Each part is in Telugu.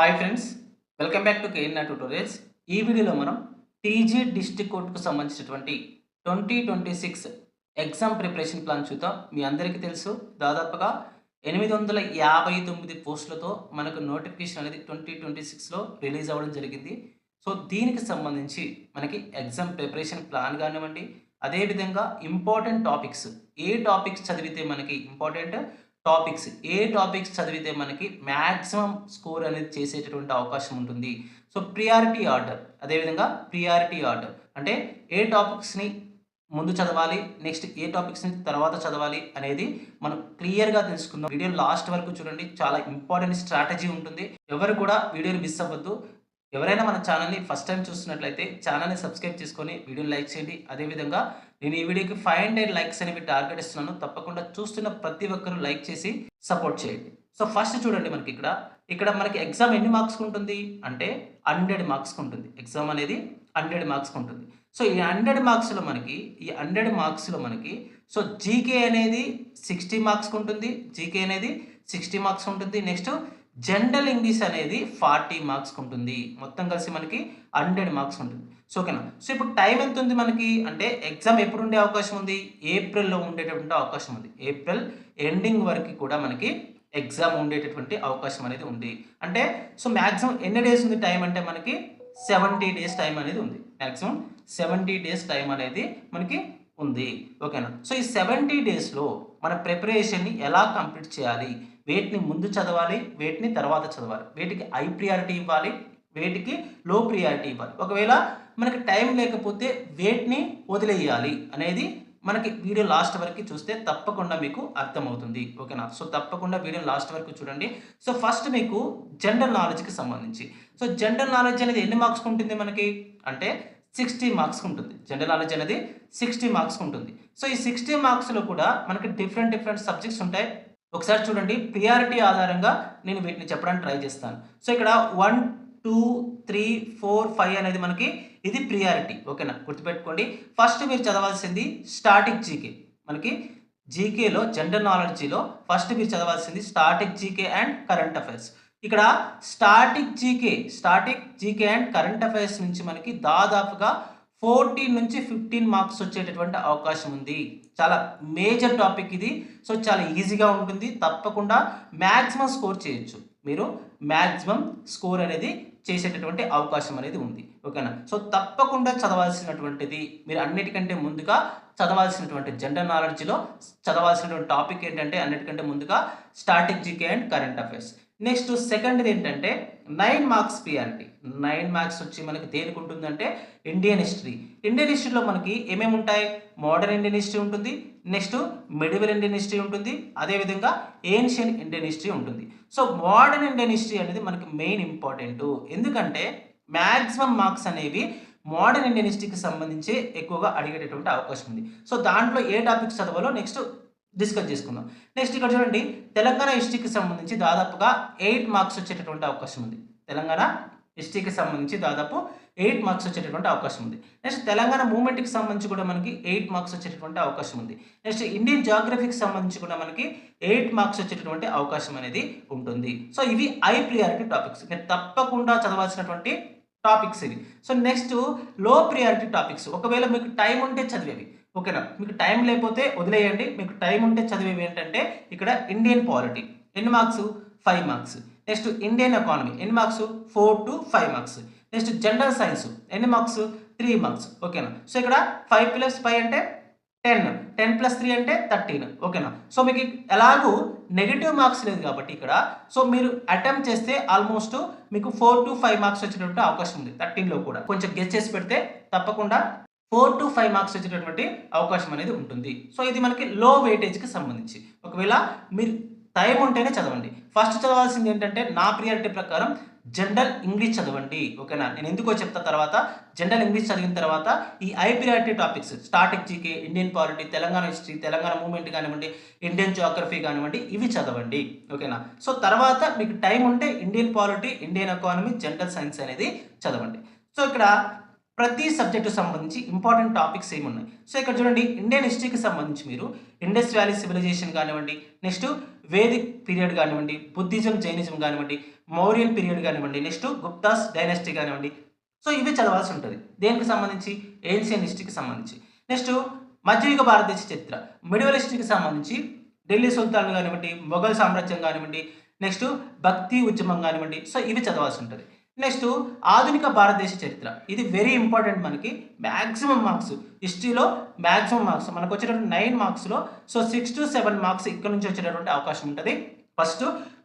Hi friends welcome back to KNR tutorials ఈ వీడియోలో మనం టీజీ డిస్ట్రిక్ట్ కోర్టుకు సంబంధించినటువంటి twenty twenty six exam preparation plan చూద్దాం. మీ అందరికీ తెలుసు దాదాపుగా ఎనిమిది వందల యాభై తొమ్మిది పోస్టులతో మనకు నోటిఫికేషన్ అనేది ట్వంటీ ట్వంటీ సిక్స్లో రిలీజ్ అవ్వడం జరిగింది. సో దీనికి సంబంధించి మనకి ఎగ్జామ్ ప్రిపరేషన్ ప్లాన్ కానివ్వండి అదేవిధంగా ఇంపార్టెంట్ టాపిక్స్ ఏ టాపిక్స్ చదివితే మనకి ఇంపార్టెంట్ టాపిక్స్ ఏ టాపిక్స్ చదివితే మనకి మ్యాక్సిమం స్కోర్ అనేది చేసేటటువంటి అవకాశం ఉంటుంది. సో ప్రియారిటీ ఆర్డర్ అదేవిధంగా ప్రియారిటీ ఆర్డర్ అంటే ఏ టాపిక్స్ని ముందు చదవాలి నెక్స్ట్ ఏ టాపిక్స్ని తర్వాత చదవాలి అనేది మనం క్లియర్గా తెలుసుకుందాం. వీడియో లాస్ట్ వరకు చూడండి. చాలా ఇంపార్టెంట్ స్ట్రాటజీ ఉంటుంది. ఎవరు కూడా వీడియోని మిస్ అవ్వద్దు. ఎవరైనా మన ఛానల్ని ఫస్ట్ టైం చూస్తున్నట్లయితే ఛానల్ని సబ్స్క్రైబ్ చేసుకొని వీడియోని లైక్ చేయండి. అదేవిధంగా నేను ఈ వీడియోకి ఫైవ్ హండ్రెడ్ లైక్స్ అనేవి టార్గెట్ ఇస్తున్నాను. తప్పకుండా చూస్తున్న ప్రతి ఒక్కరూ లైక్ చేసి సపోర్ట్ చేయండి. సో ఫస్ట్ చూడండి మనకి ఇక్కడ. ఇక్కడ మనకి ఎగ్జామ్ ఎన్ని మార్క్స్ ఉంటుంది? అంటే హండ్రెడ్ మార్క్స్ ఉంటుంది. ఎగ్జామ్ అనేది హండ్రెడ్ మార్క్స్ ఉంటుంది. సో ఈ హండ్రెడ్ మార్క్స్లో మనకి ఈ హండ్రెడ్ మార్క్స్లో మనకి సో జీకే అనేది సిక్స్టీ మార్క్స్కి ఉంటుంది. జీకే అనేది సిక్స్టీ మార్క్స్ ఉంటుంది. నెక్స్ట్ జనరల్ ఇంగ్లీష్ అనేది ఫార్టీ మార్క్స్కి ఉంటుంది. మొత్తం కలిసి మనకి హండ్రెడ్ మార్క్స్ ఉంటుంది. సో ఓకేనా? సో ఇప్పుడు టైం ఎంత ఉంది మనకి? అంటే ఎగ్జామ్ ఎప్పుడు ఉండే అవకాశం ఉంది? ఏప్రిల్లో ఉండేటటువంటి అవకాశం ఉంది. ఏప్రిల్ ఎండింగ్ వరకు కూడా మనకి ఎగ్జామ్ ఉండేటటువంటి అవకాశం అనేది ఉంది. అంటే సో మ్యాక్సిమం ఎన్ని డేస్ ఉంది టైం అంటే మనకి సెవెంటీ డేస్ టైం అనేది ఉంది. మ్యాక్సిమం సెవెంటీ డేస్ టైం అనేది మనకి ఉంది. ఓకేనా? సో ఈ సెవెంటీ డేస్లో మన ప్రిపరేషన్ని ఎలా కంప్లీట్ చేయాలి? వేటిని ముందు చదవాలి వేటిని తర్వాత చదవాలి. వేటికి హై ప్రియారిటీ ఇవ్వాలి వేటికి లో ప్రియారిటీ ఇవ్వాలి. ఒకవేళ మనకి టైం లేకపోతే వేటిని వదిలేయాలి అనేది మనకి వీడియో లాస్ట్ వరకు చూస్తే తప్పకుండా మీకు అర్థమవుతుంది. ఓకేనా? సో తప్పకుండా వీడియో లాస్ట్ వరకు చూడండి. సో ఫస్ట్ మీకు జనరల్ నాలెడ్జ్కి సంబంధించి. సో జనరల్ నాలెడ్జ్ అనేది ఎన్ని మార్క్స్ ఉంటుంది మనకి? అంటే సిక్స్టీ మార్క్స్ ఉంటుంది. జనరల్ నాలెడ్జ్ అనేది సిక్స్టీ మార్క్స్ ఉంటుంది. సో ఈ సిక్స్టీ మార్క్స్లో కూడా మనకి డిఫరెంట్ డిఫరెంట్ సబ్జెక్ట్స్ ఉంటాయి. ఒకసారి చూడండి. ప్రియారిటీ ఆధారంగా నేను వీటిని చెప్పడానికి ట్రై చేస్తాను. సో ఇక్కడ one two three four five అనేది మనకి ఇది ప్రియారిటీ. ఓకేనా? గుర్తుపెట్టుకోండి. ఫస్ట్ మీరు చదవాల్సింది స్టాటిక్ జీకే. మనకి జీకేలో జనరల్ నాలెడ్జీలో ఫస్ట్ మీరు చదవాల్సింది static GK and current affairs. ఇక్కడ static GK static GK and current affairs నుంచి మనకి దాదాపుగా ఫోర్టీన్ నుంచి ఫిఫ్టీన్ మార్క్స్ వచ్చేటటువంటి అవకాశం ఉంది. చాలా మేజర్ టాపిక్ ఇది. సో చాలా ఈజీగా ఉంటుంది. తప్పకుండా మ్యాక్సిమం స్కోర్ చేయొచ్చు. మీరు మ్యాక్సిమం స్కోర్ అనేది చేసేటటువంటి అవకాశం అనేది ఉంది. ఓకేనా సో తప్పకుండా చదవాల్సినటువంటిది మీరు అన్నిటికంటే ముందుగా చదవాల్సినటువంటి జనరల్ నాలెడ్జ్లో చదవాల్సినటువంటి టాపిక్ ఏంటంటే అన్నిటికంటే ముందుగా static GK and current affairs next second ఏంటంటే nine marks PRT nine marks వచ్చి మనకి దేనికి ఉంటుందంటే ఇండియన్ హిస్టరీ ఇండియన్ హిస్టరీలో మనకి ఏమేమి ఉంటాయి? మోడర్న్ ఇండియన్ హిస్టరీ ఉంటుంది. నెక్స్ట్ మిడివల్ ఇండియన్ హిస్టరీ ఉంటుంది. అదేవిధంగా ఏన్షియన్ ఇండియన్ హిస్టరీ ఉంటుంది. సో మోడర్న్ ఇండియన్ హిస్టరీ అనేది మనకి మెయిన్ ఇంపార్టెంట్ ఎందుకంటే మ్యాక్సిమం మార్క్స్ అనేవి మోడర్న్ ఇండియన్ హిస్టరీకి సంబంధించి ఎక్కువగా అడిగేటటువంటి అవకాశం ఉంది. సో దాంట్లో ఏ టాపిక్స్ చదవాలో నెక్స్ట్ డిస్కస్ చేసుకుందాం. నెక్స్ట్ ఇక్కడ చూడండి తెలంగాణ హిస్టరీకి సంబంధించి దాదాపుగా ఎయిట్ మార్క్స్ వచ్చేటటువంటి అవకాశం ఉంది. తెలంగాణ హిస్టరీకి సంబంధించి దాదాపు ఎయిట్ మార్క్స్ వచ్చేటటువంటి అవకాశం ఉంది. నెక్స్ట్ తెలంగాణ మూమెంట్కి సంబంధించి కూడా మనకి ఎయిట్ మార్క్స్ వచ్చేటటువంటి అవకాశం ఉంది. నెక్స్ట్ ఇండియన్ జాగ్రఫీకి సంబంధించి కూడా మనకి ఎయిట్ మార్క్స్ వచ్చేటటువంటి అవకాశం అనేది ఉంటుంది. సో ఇవి ఐ ప్రియారిటీ టాపిక్స్ మీరు తప్పకుండా చదవాల్సినటువంటి టాపిక్స్ ఇవి. సో నెక్స్ట్లో ప్రియారిటీ టాపిక్స్. ఒకవేళ మీకు టైం ఉంటే చదివేవి. ఓకేనా? మీకు టైం లేకపోతే వదిలేయండి. మీకు టైం ఉంటే చదివేవి ఏంటంటే ఇక్కడ ఇండియన్ పాలిటీ. ఎన్ని marks? Five marks. Next Indian economy. ఎన్ని marks? Four to five marks. Next general science. ఎన్ని మార్క్స్? Three marks. ఓకేనా? సో ఇక్కడ ఫైవ్ ప్లస్ ఫైవ్ అంటే టెన్ టెన్ ప్లస్ త్రీ అంటే థర్టీన్. ఓకేనా? సో మీకు ఎలాగూ నెగిటివ్ మార్క్స్ లేదు కాబట్టి ఇక్కడ. సో మీరు అటెంప్ట్ చేస్తే ఆల్మోస్ట్ మీకు ఫోర్ టు ఫైవ్ మార్క్స్ వచ్చేటటువంటి అవకాశం ఉంది థర్టీన్లో కూడా. కొంచెం గెస్ చేసి పెడితే తప్పకుండా ఫోర్ టు ఫైవ్ మార్క్స్ వచ్చేటటువంటి అవకాశం అనేది ఉంటుంది. సో ఇది మనకి లో వెయిటేజ్కి సంబంధించి. ఒకవేళ మీరు టైం ఉంటేనే చదవండి. ఫస్ట్ చదవాల్సింది ఏంటంటే నా ప్రియారిటీ ప్రకారం జనరల్ ఇంగ్లీష్ చదవండి ఓకేనా? నేను ఎందుకో చెప్తా తర్వాత జనరల్ ఇంగ్లీష్ చదివిన తర్వాత ఈ IPRT topics static GK Indian polity Telangana history Telangana movement కానివ్వండి ఇండియన్ జోగ్రఫీ కానివ్వండి ఇవి చదవండి ఓకేనా? సో తర్వాత మీకు టైం ఉంటే Indian polity Indian economy general science అనేది చదవండి. సో ఇక్కడ ప్రతి సబ్జెక్టు సంబంధించి ఇంపార్టెంట్ టాపిక్స్ ఏమున్నాయి? సో ఇక్కడ చూడండి ఇండియన్ హిస్టరీకి సంబంధించి మీరు ఇండస్ వ్యాలీ సివిలైజేషన్ కానివ్వండి నెక్స్ట్ వేదిక్ పీరియడ్ కానివ్వండి బుద్ధిజం జైనిజం కానివ్వండి మౌర్యన్ పీరియడ్ కానివ్వండి నెక్స్ట్ గుప్తాస్ డైనాసిటీ కానివ్వండి. సో ఇవి చదవాల్సి ఉంటుంది. దేనికి సంబంధించి? ఏన్షియన్ హిస్టరీకి సంబంధించి. నెక్స్ట్ మధ్యయుగ భారతదేశ చరిత్ర. మిడివల్ హిస్టరీకి సంబంధించి ఢిల్లీ సుల్తాన్ కానివ్వండి మొఘల్ సామ్రాజ్యం కానివ్వండి నెక్స్ట్ భక్తి ఉద్యమం కానివ్వండి. సో ఇవి చదవాల్సి ఉంటుంది. నెక్స్ట్ ఆధునిక భారతదేశ చరిత్ర. ఇది వెరీ ఇంపార్టెంట్ మనకి. మ్యాక్సిమం మార్క్స్ హిస్టరీలో మ్యాక్సిమం మార్క్స్ మనకు వచ్చేటటువంటి nine మార్క్స్లో so six to seven marks ఇక్కడ నుంచి వచ్చేటటువంటి అవకాశం ఉంటుంది. ఫస్ట్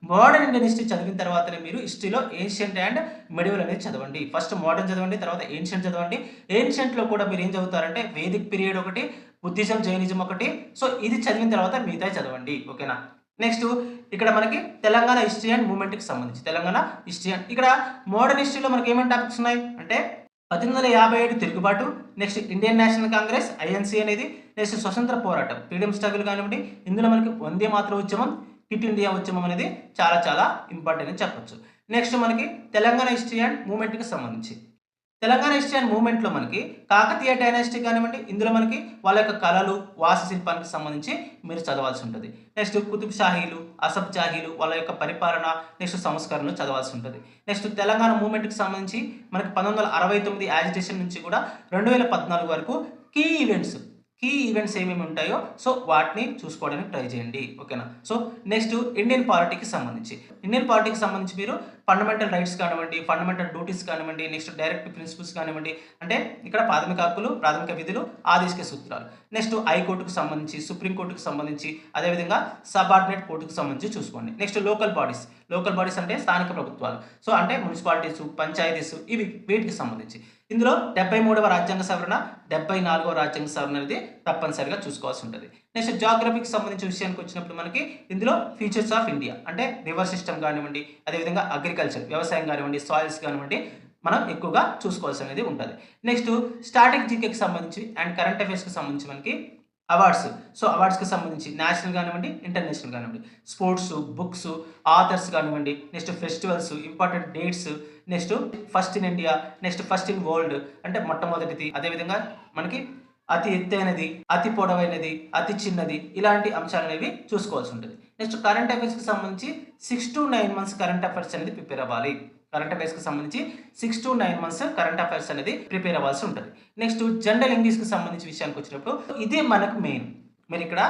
మోడర్న్ ఇండియన్ హిస్టరీ చదివిన తర్వాతనే మీరు హిస్టరీలో ఏన్షియంట్ అండ్ మెడివల్ అనేది చదవండి. ఫస్ట్ మోడర్న్ చదవండి తర్వాత ఏన్షియంట్ చదవండి. ఏన్షియంట్లో కూడా మీరు ఏం చదువుతారంటే వేదిక్ పీరియడ్ ఒకటి బుద్ధిజం జైనిజం ఒకటి. సో ఇది చదివిన తర్వాత మిగతా చదవండి. ఓకేనా నెక్స్ట్ ఇక్కడ మనకి తెలంగాణ హిస్టరీ అండ్ మూమెంట్కి సంబంధించి. తెలంగాణ హిస్టరీ అండ్ ఇక్కడ మోడర్న్ హిస్టరీలో మనకి ఏమేమి టాపిక్స్ ఉన్నాయి? అంటే పద్దెనిమిది వందల యాభై ఏడు తిరుగుబాటు next Indian National Congress INC అనేది నెక్స్ట్ స్వతంత్ర పోరాటం ఫ్రీడమ్ స్ట్రగుల్ కానివ్వండి ఇందులో మనకి వందే మాతృ ఉద్యమం కిట్ ఇండియా ఉద్యమం అనేది చాలా చాలా ఇంపార్టెంట్ అని చెప్పొచ్చు. నెక్స్ట్ మనకి తెలంగాణ హిస్టరీ అండ్ మూమెంట్కి సంబంధించి. తెలంగాణ హిస్టరీ అండ్ మూమెంట్లో మనకి కాకతీయ డైనాసిటీ కానివ్వండి ఇందులో మనకి వాళ్ళ యొక్క కళలు వాస్తుశిల్పానికి సంబంధించి మీరు చదవాల్సి ఉంటుంది. నెక్స్ట్ కుతుబ్ షాహీలు అసబ్ షాహీలు వాళ్ళ యొక్క పరిపాలన నెక్స్ట్ సంస్కరణలు చదవాల్సి ఉంటుంది. నెక్స్ట్ తెలంగాణ మూమెంట్కి సంబంధించి మనకి పంతొమ్మిది వందల అరవై తొమ్మిది యాజిటేషన్ నుంచి కూడా రెండు వేల పద్నాలుగు వరకు కీ ఈవెంట్స్ కీ ఈవెంట్స్ ఏమేమి ఉంటాయో సో వాటిని చూసుకోవడానికి ట్రై చేయండి. ఓకేనా? సో నెక్స్ట్ ఇండియన్ పాలిటీకి సంబంధించి. ఇండియన్ పాలిటీకి సంబంధించి మీరు ఫండమెంటల్ రైట్స్ కానివ్వండి ఫండమెంటల్ డ్యూటీస్ కానివ్వండి నెక్స్ట్ డైరెక్ట్ ప్రిన్సిపల్స్ కానివ్వండి అంటే ఇక్కడ ప్రాథమిక హక్కులు ప్రాథమిక విధులు ఆదేశిక సూత్రాలు. నెక్స్ట్ హైకోర్టుకు సంబంధించి సుప్రీంకోర్టుకు సంబంధించి అదేవిధంగా సబార్డినేట్ కోర్టుకు సంబంధించి చూసుకోండి. Next local bodies local bodies అంటే స్థానిక ప్రభుత్వాలు. సో అంటే మున్సిపాలిటీస్ పంచాయతీస్ ఇవి వీటికి సంబంధించి. ఇందులో డెబ్బై మూడవ రాజ్యాంగ సవరణ డెబ్బై నాలుగవ రాజ్యాంగ సవరణ అనేది తప్పనిసరిగా చూసుకోవాల్సి ఉంటుంది. నెక్స్ట్ జాగ్రఫీకి సంబంధించిన విషయానికి వచ్చినప్పుడు మనకి ఇందులో ఫీచర్స్ ఆఫ్ ఇండియా అంటే రివర్ సిస్టమ్ కానివ్వండి అదేవిధంగా అగ్రికల్చర్ వ్యవసాయం కానివ్వండి సాయిల్స్ కానివ్వండి మనం ఎక్కువగా చూసుకోవాల్సి అనేది ఉంటుంది. నెక్స్ట్ స్టాటిక్ జీకేకి సంబంధించి అండ్ కరెంట్ అఫైర్స్కి సంబంధించి మనకి అవార్డ్స్ సో అవార్డ్స్కి సంబంధించి నేషనల్ కానివ్వండి ఇంటర్నేషనల్ కానివ్వండి. స్పోర్ట్స్ బుక్స్ ఆథర్స్ కానివ్వండి next festivals important dates next first in India next first in world అంటే మొట్టమొదటిది. అదేవిధంగా మనకి అతి ఎత్తైనది అతి పొడవైనది అతి చిన్నది ఇలాంటి అంశాలు అనేవి చూసుకోవాల్సి ఉంటుంది. నెక్స్ట్ కరెంట్ అఫైర్స్కి సంబంధించి six to nine months current affairs అనేది ప్రిపేర్ అవ్వాలి. కరెంట్ అఫైర్స్కి సంబంధించి six to nine months current affairs అనేది ప్రిపేర్ అవ్వాల్సి ఉంటుంది. నెక్స్ట్ జనరల్ ఇంగ్లీష్కి సంబంధించి విషయానికి వచ్చినప్పుడు ఇదే మనకు మెయిన్ మీరు ఇక్కడ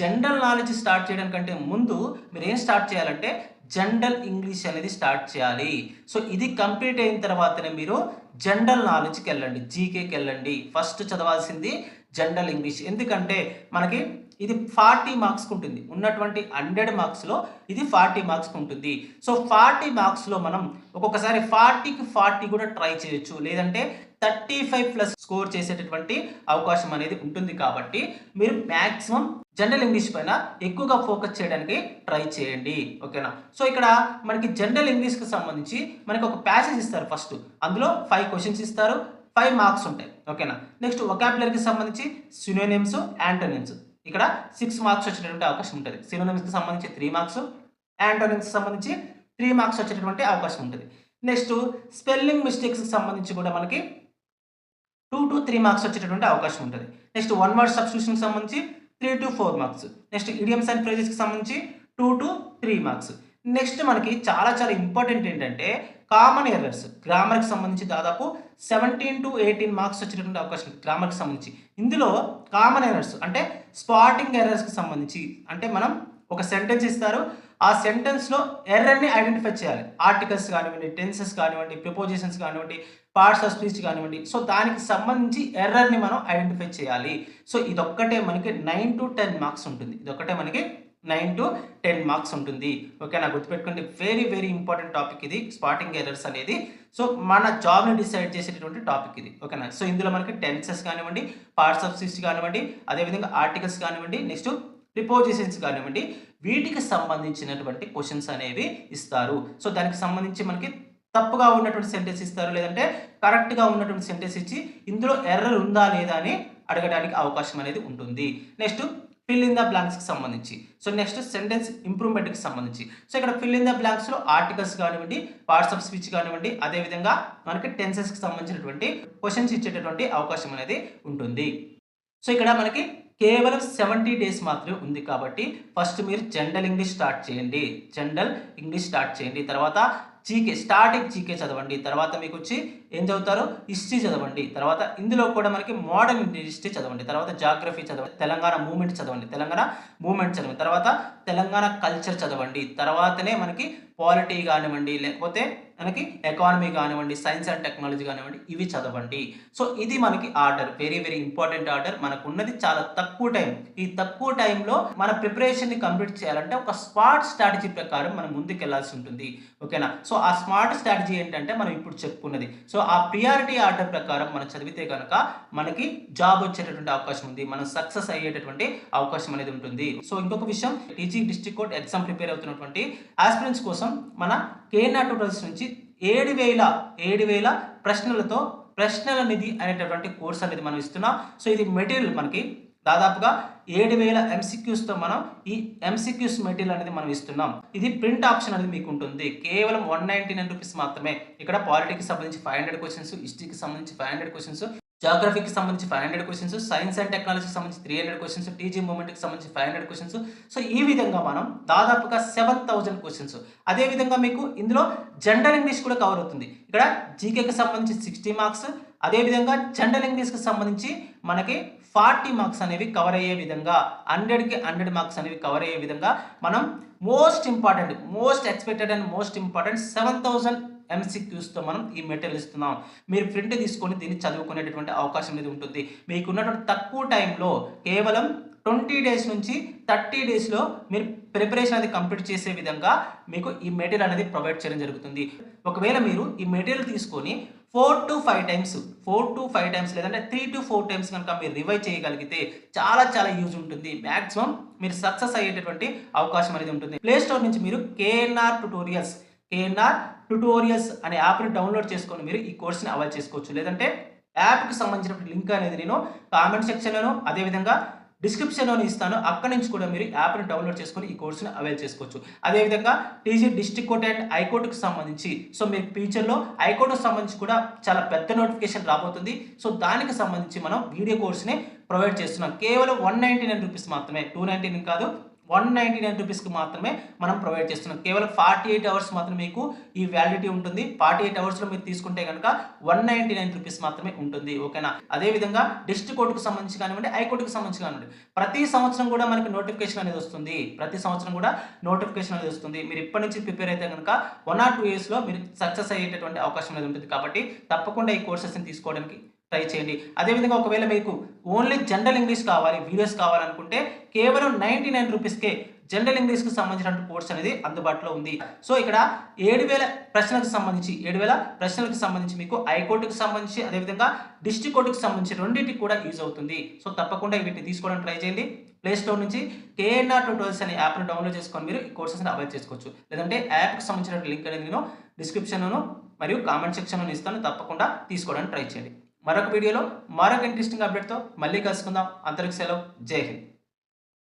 జనరల్ నాలెడ్జ్ స్టార్ట్ చేయడం కంటే ముందు మీరు ఏం స్టార్ట్ చేయాలంటే జనరల్ ఇంగ్లీష్ అనేది స్టార్ట్ చేయాలి. సో ఇది కంప్లీట్ అయిన తర్వాతనే మీరు జనరల్ నాలెడ్జ్కి వెళ్ళండి. జీకేకి వెళ్ళండి. ఫస్ట్ చదవాల్సింది జనరల్ ఇంగ్లీష్. ఎందుకంటే మనకి ఇది ఫార్టీ మార్క్స్కి ఉంటుంది. ఉన్నటువంటి హండ్రెడ్ మార్క్స్లో ఇది ఫార్టీ మార్క్స్కి ఉంటుంది. సో ఫార్టీ మార్క్స్లో మనం ఒక్కొక్కసారి ఫార్టీకి ఫార్టీ కూడా ట్రై చేయొచ్చు. లేదంటే థర్టీ ఫైవ్ ప్లస్ స్కోర్ చేసేటటువంటి అవకాశం అనేది ఉంటుంది కాబట్టి మీరు మ్యాక్సిమం జనరల్ ఇంగ్లీష్ పైన ఎక్కువగా ఫోకస్ చేయడానికి ట్రై చేయండి. ఓకేనా? సో ఇక్కడ మనకి జనరల్ ఇంగ్లీష్కి సంబంధించి మనకి ఒక ప్యాసేజ్ ఇస్తారు ఫస్ట్. అందులో ఫైవ్ క్వశ్చన్స్ ఇస్తారు. ఫైవ్ మార్క్స్ ఉంటాయి. ఓకేనా? నెక్స్ట్ ఒకాపులర్కి సంబంధించి సినోనిమ్స్ యాంటోనిమ్స్. ఇక్కడ సిక్స్ మార్క్స్ వచ్చేటటువంటి అవకాశం ఉంటుంది. సినోనిమ్స్కి సంబంధించి త్రీ మార్క్స్ యాంటోనిమ్స్కి సంబంధించి త్రీ మార్క్స్ వచ్చేటటువంటి అవకాశం ఉంటుంది. నెక్స్ట్ స్పెల్లింగ్ మిస్టేక్స్కి సంబంధించి కూడా మనకి టూ టు త్రీ మార్క్స్ వచ్చేటటువంటి అవకాశం ఉంటుంది. నెక్స్ట్ వన్ వర్డ్ సబ్స్టిట్యూషన్కి సంబంధించి three to four marks next idioms and ఫ్రేజెస్కి సంబంధించి two to three marks next మనకి చాలా చాలా ఇంపార్టెంట్ ఏంటంటే కామన్ ఎర్రర్స్ గ్రామర్కి సంబంధించి దాదాపు సెవెంటీన్ టు ఎయిటీన్ మార్క్స్ వచ్చేటటువంటి అవకాశం గ్రామర్కి సంబంధించి. ఇందులో కామన్ ఎర్రర్స్ అంటే స్పాటింగ్ ఎర్రర్స్కి సంబంధించి. అంటే మనం ఒక సెంటెన్స్ ఇస్తారు. ఆ సెంటెన్స్లో ఎర్రర్ని ఐడెంటిఫై చేయాలి. ఆర్టికల్స్ కానివ్వండి టెన్సెస్ కానివ్వండి ప్రిపోజిషన్స్ కానివ్వండి పార్ట్స్ ఆఫ్ స్పీచ్ కానివ్వండి. సో దానికి సంబంధించి ఎర్రర్ని మనం ఐడెంటిఫై చేయాలి. సో ఇదొక్కటే మనకి నైన్ టు టెన్ మార్క్స్ ఉంటుంది. ఇదొక్కటే మనకి నైన్ టు టెన్ మార్క్స్ ఉంటుంది. ఓకేనా గుర్తుపెట్టుకోండి. వెరీ వెరీ ఇంపార్టెంట్ టాపిక్ ఇది. స్పాటింగ్ ఎర్రర్స్ అనేది. సో మన జాబ్ని డిసైడ్ చేసేటటువంటి టాపిక్ ఇది. ఓకేనా సో ఇందులో మనకి టెన్సెస్ కానివ్వండి పార్ట్స్ ఆఫ్ స్పీచ్ కానివ్వండి అదేవిధంగా ఆర్టికల్స్ కానివ్వండి నెక్స్ట్ ప్రిపోజిషన్స్ కానివ్వండి వీటికి సంబంధించినటువంటి క్వశ్చన్స్ అనేవి ఇస్తారు. సో దానికి సంబంధించి మనకి తప్పుగా ఉన్నటువంటి సెంటెన్స్ ఇస్తారు లేదంటే కరెక్ట్గా ఉన్నటువంటి సెంటెన్స్ ఇచ్చి ఇందులో ఎర్రర్ ఉందా లేదా అని అడగడానికి అవకాశం అనేది ఉంటుంది. నెక్స్ట్ ఫిల్ ఇన్ ద బ్లాంక్స్కి సంబంధించి. సో నెక్స్ట్ సెంటెన్స్ ఇంప్రూవ్మెంట్కి సంబంధించి. సో ఇక్కడ ఫిల్ ఇన్ ద బ్లాంక్స్లో ఆర్టికల్స్ కానివ్వండి పార్ట్స్ ఆఫ్ స్పీచ్ కానివ్వండి అదేవిధంగా మనకి టెన్సెస్కి సంబంధించినటువంటి క్వశ్చన్స్ ఇచ్చేటటువంటి అవకాశం అనేది ఉంటుంది. సో ఇక్కడ మనకి కేవలం సెవెంటీ డేస్ మాత్రమే ఉంది కాబట్టి ఫస్ట్ మీరు జనరల్ ఇంగ్లీష్ స్టార్ట్ చేయండి. జనరల్ ఇంగ్లీష్ స్టార్ట్ చేయండి. తర్వాత జీకే స్టార్టింగ్ జీకే చదవండి. తర్వాత మీకు వచ్చి ఏం చదువుతారు? హిస్టరీ చదవండి. తర్వాత ఇందులో కూడా మనకి మోడర్న్ హిస్టరీ చదవండి. తర్వాత జాగ్రఫీ చదవండి. తెలంగాణ మూమెంట్ చదవండి. తెలంగాణ మూమెంట్ చదవండి. తర్వాత తెలంగాణ కల్చర్ చదవండి. తర్వాతనే మనకి పాలిటీ కానివ్వండి లేకపోతే మనకి ఎకానమీ కానివ్వండి సైన్స్ అండ్ టెక్నాలజీ కానివ్వండి ఇవి చదవండి. సో ఇది మనకి order very very important order మనకు ఉన్నది చాలా తక్కువ టైం ఈ తక్కువ టైంలో మన ప్రిపరేషన్ని కంప్లీట్ చేయాలంటే ఒక స్మార్ట్ స్ట్రాటజీ ప్రకారం మనం ముందుకు వెళ్ళాల్సి ఉంటుంది ఓకేనా సో ఆ స్మార్ట్ స్ట్రాటజీ ఏంటంటే మనం ఇప్పుడు చెప్పుకున్నది. సో ఆ ప్రియారిటీ ఆర్డర్ ప్రకారం మనం చదివితే కనుక మనకి జాబ్ వచ్చేటటువంటి అవకాశం ఉంది. మనం సక్సెస్ అయ్యేటటువంటి అవకాశం అనేది ఉంటుంది. సో ఇంకొక విషయం teaching district court exam prepare అవుతున్నటువంటి ఆస్పిరెంట్స్ కోసం మన కేఎన్ఆర్ టూటల్స్ నుంచి ఏడు వేల ఏడు వేల ప్రశ్నలతో ప్రశ్నల నిధి అనేటటువంటి కోర్స్ అనేది మనం ఇస్తున్నాం. సో ఇది మెటీరియల్ మనకి దాదాపుగా ఏడు వేల ఎంసీక్యూస్తో మనం ఈ ఎంసీక్యూస్ మెటీరియల్ అనేది మనం ఇస్తున్నాం. ఇది ప్రింట్ ఆప్షన్ అనేది మీకు ఉంటుంది. కేవలం వన్ నైంటీ నైన్ రూపీస్ మాత్రమే. ఇక్కడ పాలిటీకి సంబంధించి ఫైవ్ హండ్రెడ్ క్వశ్చన్స్ హిస్టరీకి సంబంధించి ఫైవ్ హండ్రెడ్ క్వశ్చన్స్ జాగ్రఫీకి సంబంధించి five hundred questions science and టెక్నాలజీకి సంబంధించి త్రీ హండ్రెడ్ క్వశ్చన్స్ టీజీ మూమెంట్కి సంబంధించి ఫైవ్ హండ్రెడ్ క్వశ్చన్స్ సో ఈ విధంగా మనం దాదాపుగా సెవెన్ థౌజండ్ క్వశ్చన్స్ అదేవిధంగా మీకు ఇందులో జనరల్ ఇంగ్లీష్ కూడా కవర్ అవుతుంది. ఇక్కడ జీకేకి సంబంధించి సిక్స్టీ మార్క్స్ అదేవిధంగా జనరల్ ఇంగ్లీష్కి సంబంధించి మనకి ఫార్టీ మార్క్స్ అనేవి కవర్ అయ్యే విధంగా హండ్రెడ్కి హండ్రెడ్ మార్క్స్ అనేవి కవర్ అయ్యే విధంగా మనం most important most expected and most important seven thousand ఎంసీక్యూస్తో మనం ఈ మెటీరియల్ ఇస్తున్నాం. మీరు ప్రింట్ తీసుకొని దీన్ని చదువుకునేటటువంటి అవకాశం అనేది ఉంటుంది. మీకు ఉన్నటువంటి తక్కువ టైంలో కేవలం ట్వంటీ డేస్ నుంచి థర్టీ డేస్లో మీరు ప్రిపరేషన్ అనేది కంప్లీట్ చేసే విధంగా మీకు ఈ మెటీరియల్ అనేది ప్రొవైడ్ చేయడం జరుగుతుంది. ఒకవేళ మీరు ఈ మెటీరియల్ తీసుకొని four to five times four to five times లేదంటే త్రీ టు ఫోర్ టైమ్స్ కనుక మీరు రివైజ్ చేయగలిగితే చాలా చాలా యూజ్ ఉంటుంది. మ్యాక్సిమం మీరు సక్సెస్ అయ్యేటటువంటి అవకాశం అనేది ఉంటుంది. ప్లే స్టోర్ నుంచి మీరు కేఎన్ఆర్ ట్యుటోరియల్స్ కేఎన్ఆర్ ట్యుటోరియల్స్ అనే యాప్ని డౌన్లోడ్ చేసుకొని మీరు ఈ కోర్స్ని అవైల్ చేసుకోవచ్చు. లేదంటే యాప్కి సంబంధించిన లింక్ అనేది నేను కామెంట్ సెక్షన్లోను అదేవిధంగా డిస్క్రిప్షన్లోనే ఇస్తాను. అక్కడి నుంచి కూడా మీరు యాప్ని డౌన్లోడ్ చేసుకొని ఈ కోర్సుని అవైల్ చేసుకోవచ్చు. అదేవిధంగా టీజీ డిస్ట్రిక్ట్ కోర్ట్ అండ్ హైకోర్టుకు సంబంధించి సో మీరు ఫ్యూచర్లో హైకోర్టుకు సంబంధించి కూడా చాలా పెద్ద నోటిఫికేషన్ రాబోతుంది. సో దానికి సంబంధించి మనం వీడియో కోర్సుని ప్రొవైడ్ చేస్తున్నాం. కేవలం వన్ నైంటీ నైన్ రూపీస్ మాత్రమే. టూ నైంటీ నైన్ కాదు వన్ నైంటీ నైన్ రూపీస్కి మాత్రమే మనం ప్రొవైడ్ చేస్తున్నాం. కేవలం ఫార్టీ ఎయిట్ అవర్స్ మాత్రమే మీకు ఈ వ్యాలిడిటీ ఉంటుంది. ఫార్టీ ఎయిట్ అవర్స్లో మీరు తీసుకుంటే కనుక వన్ నైంటీ నైన్ రూపీస్ మాత్రమే ఉంటుంది. ఓకేనా? అదేవిధంగా డిస్ట్రిక్ట్ కోర్టుకు సంబంధించి కానివ్వండి హైకోర్టుకు సంబంధించి కానివ్వండి ప్రతి సంవత్సరం కూడా మనకి నోటిఫికేషన్ అనేది వస్తుంది. ప్రతి సంవత్సరం కూడా నోటిఫికేషన్ అనేది వస్తుంది. మీరు ఇప్పటి నుంచి ప్రిపేర్ అయితే కనుక వన్ ఆర్ టూ ఇయర్స్లో మీరు సక్సెస్ అయ్యేటటువంటి అవకాశం అనేది ఉంటుంది. కాబట్టి తప్పకుండా ఈ కోర్సెస్ని తీసుకోవడానికి ట్రై చేయండి. అదేవిధంగా ఒకవేళ మీకు ఓన్లీ జనరల్ ఇంగ్లీష్ కావాలి వీడియోస్ కావాలనుకుంటే కేవలం నైంటీ నైన్ రూపీస్కే జనరల్ ఇంగ్లీష్కి సంబంధించిన కోర్స్ అనేది అందుబాటులో ఉంది. సో ఇక్కడ ఏడు వేల ప్రశ్నలకు సంబంధించి ఏడు వేల ప్రశ్నలకు సంబంధించి మీకు హైకోర్టుకు సంబంధించి అదేవిధంగా డిస్ట్రిక్ట్ కోర్టుకు సంబంధించి రెండింటికి కూడా యూజ్ అవుతుంది. సో తప్పకుండా వీటిని తీసుకోవడానికి ట్రై చేయండి. ప్లే స్టోర్ నుంచి కేఎన్ఆర్ ట్యూటోరియల్స్ అనే యాప్ను డౌన్లోడ్ చేసుకొని మీరు ఈ కోర్సెస్ని అవైల్ చేసుకోవచ్చు. లేదంటే యాప్కి సంబంధించిన లింక్ అనేది నేను డిస్క్రిప్షన్లోను మరియు కామెంట్ సెక్షన్లో ఇస్తాను. తప్పకుండా తీసుకోవడానికి ట్రై చేయండి. మరొక వీడియోలో మరొక ఇంట్రెస్టింగ్ అప్డేట్తో మళ్ళీ కలుసుకుందాం. అంతరికి సెలవు. జై హింద్.